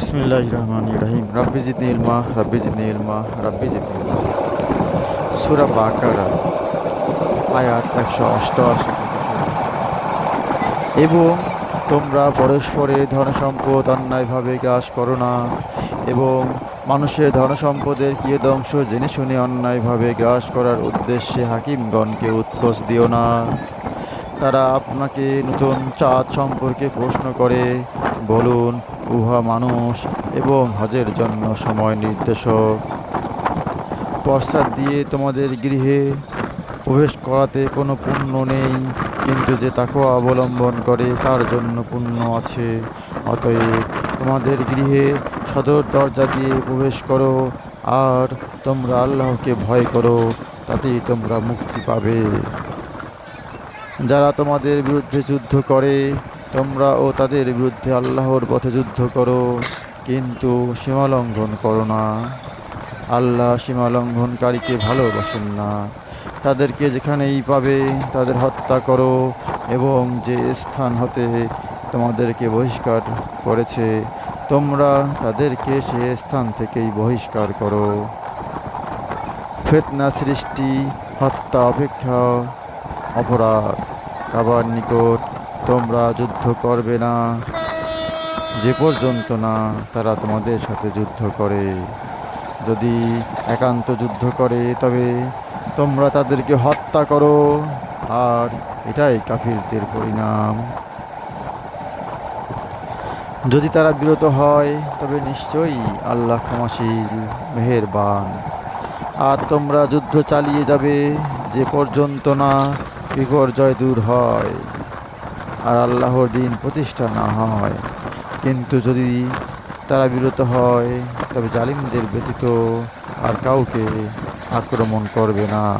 বিসমিল্লাহ রহমান রহিম রাব্বি জিদনি ইলমা রাব্বি জিদনি ইলমা রাব্বি জিদনি ইলমা সুরা বাকারা, আয়াত একশো অষ্টআশি থেকে শুরু। এবং তোমরা পরস্পরের ধনসম্পদ অন্যায়ভাবে গ্রাস করো না, এবং মানুষের ধনসম্পদের কিয়দংশ জেনে শুনে অন্যায়ভাবে গ্রাস করার উদ্দেশ্যে হাকিমগণকে উৎকোচ দিও না। তারা আপনাকে নতুন চাঁদ সম্পর্কে প্রশ্ন করে, বলুন, উহা মানুষ এবং হজের জন্য সময় নির্দেশক। পশ্চাৎ দিয়ে তোমাদের গৃহে প্রবেশ করাতে কোনো পুণ্য নেই, কিন্তু যে তাকে অবলম্বন করে তার জন্য পুণ্য আছে। অতএব তোমাদের গৃহে সদর দরজা দিয়ে প্রবেশ করো, আর তোমরা আল্লাহকে ভয় করো, তাতেই তোমরা মুক্তি পাবে। যারা তোমাদের বিরুদ্ধে যুদ্ধ করে, তোমরা ও তাদের বিরুদ্ধে আল্লাহর পথে যুদ্ধ করো, কিন্তু সীমালঙ্ঘন করো না। আল্লাহ সীমালঙ্ঘনকারীকে ভালোবাসেন না। তাদেরকে যেখানেই পাবে, তাদের হত্যা করো এবং যে স্থান হতে তোমাদেরকে বহিষ্কার করেছে, তোমরা তাদেরকে সে স্থান থেকেই বহিষ্কার করো। ফেতনা সৃষ্টি, হত্যা, অপেক্ষা, অপরাধ। কাবার নিকট তোমরা যুদ্ধ করবে না। যে পর্যন্ত না তারা তোমাদের সাথে যুদ্ধ করে। যদি একান্ত যুদ্ধ করে, তবে তোমরা তাদেরকে হত্যা করো। আর এটাই কাফিরদের পরিণাম। যদি তারা বিরত হয়, তবে নিশ্চয়ই আল্লাহ ক্ষমাশীল, মেহেরবান। আর তোমরা যুদ্ধ চালিয়ে যাবে যে পর্যন্ত না বিপর্যয় দূর হয় আর আল্লাহর দিন প্রতিষ্ঠা না হয়। কিন্তু যদি তারা বিরত হয়, তবে জালিমদের ব্যতীত আর কাউকে আক্রমণ করবে না।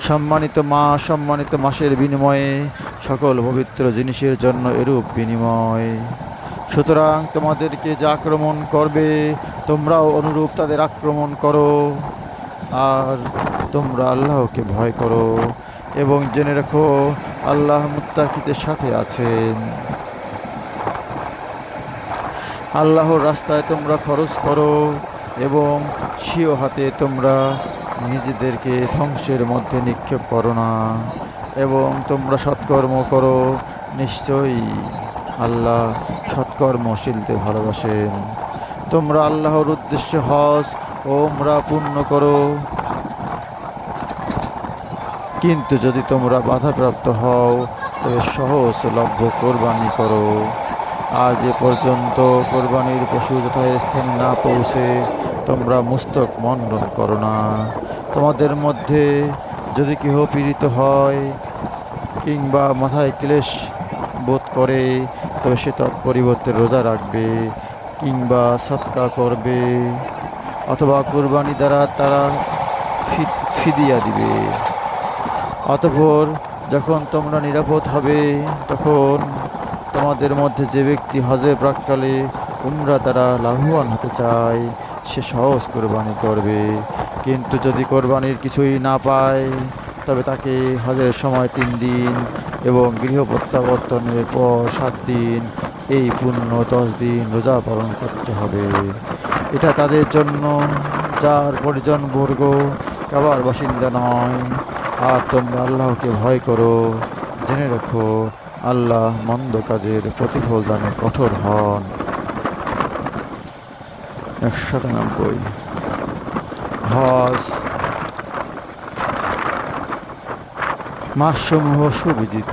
সম্মানিত মা, সম্মানিত মাসের বিনিময়ে সকল পবিত্র জিনিসের জন্য এরূপ বিনিময়। সুতরাং তোমাদেরকে যে আক্রমণ করবে, তোমরাও অনুরূপ তাদের আক্রমণ করো। আর তোমরা আল্লাহকে ভয় করো। এবং জেনে রাখো, আল্লাহ মুত্তাকিদের সাথে আছেন। আল্লাহর রাস্তায় তোমরা খরচ করো এবং স্বীয় হাতে তোমরা নিজেদেরকে ধ্বংসের মধ্যে নিক্ষেপ করো না এবং তোমরা সৎকর্ম করো, নিশ্চয়ই আল্লাহ সৎকর্মশীলতে ভালোবাসেন। তোমরা আল্লাহর উদ্দেশ্যে হজ, ওমরা পূর্ণ করো কিন্তু যদি তোমরা বাধাপ্রাপ্ত হও, তবে সহজলভ্য কোরবানি করো। আর যে পর্যন্ত কোরবানির পশু যথাস্থানে না পৌঁছে, তোমরা মুস্তক মণ্ডন করো না। তোমাদের মধ্যে যদি কেহ পীড়িত হয় কিংবা মাথায় ক্লেশ বোধ করে, তবে সে তৎপরিবর্তে রোজা রাখবে কিংবা সৎকা করবে, অথবা কোরবানি দ্বারা তারা ফিদিয়া দিবে। অতঃপর যখন তোমরা নিরাপদ হবে, তখন তোমাদের মধ্যে যে ব্যক্তি হজে প্রাককালে উমরা তারা লাভবান হতে চায়, সে সহজ কোরবানি করবে। কিন্তু যদি কোরবানির কিছুই না পায়, তবে তাকে হজের সময় তিন দিন এবং গৃহ প্রত্যাবর্তনের পর সাত দিন, এই পূর্ণ দশ দিন রোজা পালন করতে হবে। এটা তাদের জন্য, যার পরিজন বর্গ, কাবার বাসিন্দা নয়। আর তোমরা আল্লাহকে ভয় করো, জেনে রাখো, আল্লাহ মন্দ কাজের প্রতিফল দানে কঠোর হন। একশো সাতানব্বই হজ। মাসসমূহ সুবিদিত।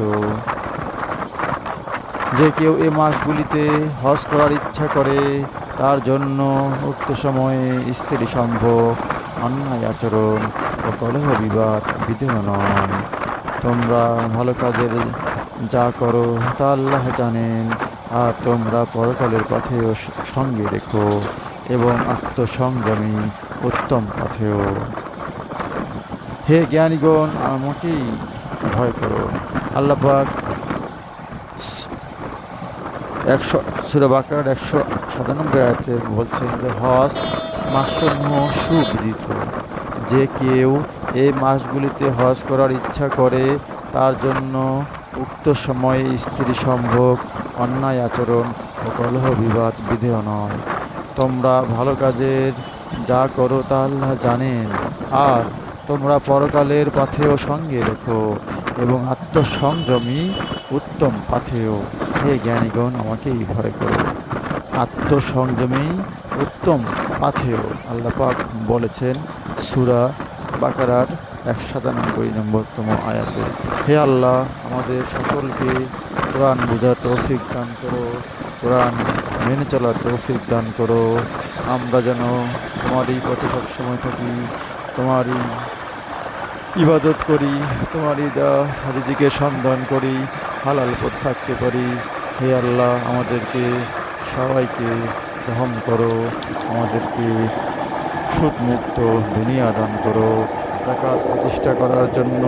যে কেউ এ মাসগুলিতে হজ করার ইচ্ছা করে, তার জন্য উক্ত সময়ে স্ত্রী সম্ভব অন্যায় আচরণ ও কলহ বিবাদ বিদেহ নয়। তোমরা ভালো কাজের যা করো, তা আল্লাহ জানেন। আর তোমরা পরকালের পথেও সঙ্গে রেখো এবং আত্মসংযমী উত্তম পথেও। হে জ্ঞানীগণ আমাকেই ভয় করো। আল্লাহ পাক একশো, সুরা বাকার একশো সাতানব্বই আয়াতে বলছেন যে হজ মাসসমূহ সুবিদিত। যে কেউ এই মাসগুলিতে হজ করার ইচ্ছা করে, তার জন্য উক্ত সময়ে স্ত্রী সম্ভোগ, অন্যায় আচরণ ও কলহ বিবাদ বিধেয় নয়। তোমরা ভালো কাজের যা করো তা আল্লাহ জানেন। আর তোমরা পরকালের পাথেও সঙ্গে রেখো এবং আত্মসংযমী উত্তম পাথেও। হে জ্ঞানীগণ, আমাকেই ভয় করো। আত্মসংযমী উত্তম পাথেও, আল্লাহ পাক বলেছেন সুরা বাকারার একশো সাতানব্বই নম্বরতম আয়াতে, হে আল্লাহ, আমাদের সকলকে কোরআন বোঝার তৌফিক দান করো, কোরআন মেনে চলার তৌফিক দান করো। আমরা যেন তোমারই পথে সবসময় থাকি, তোমারই ইবাদত করি তোমারই দা রিজিকের সন্ধান করি, হালাল পথে থাকতে পারি। হে আল্লাহ, আমাদেরকে সবাইকে গ্রহণ করো, আমাদেরকে সুদমুক্ত দুনিয়া দান করো। জাকাত প্রতিষ্ঠা করার জন্য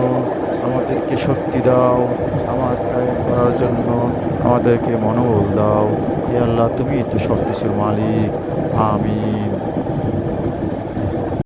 আমাদেরকে শক্তি দাও, নামাজ কায়েম করার জন্য আমাদেরকে মনোবল দাও। হে আল্লাহ তুমি তো সব কিছুর মালিক। আমিন।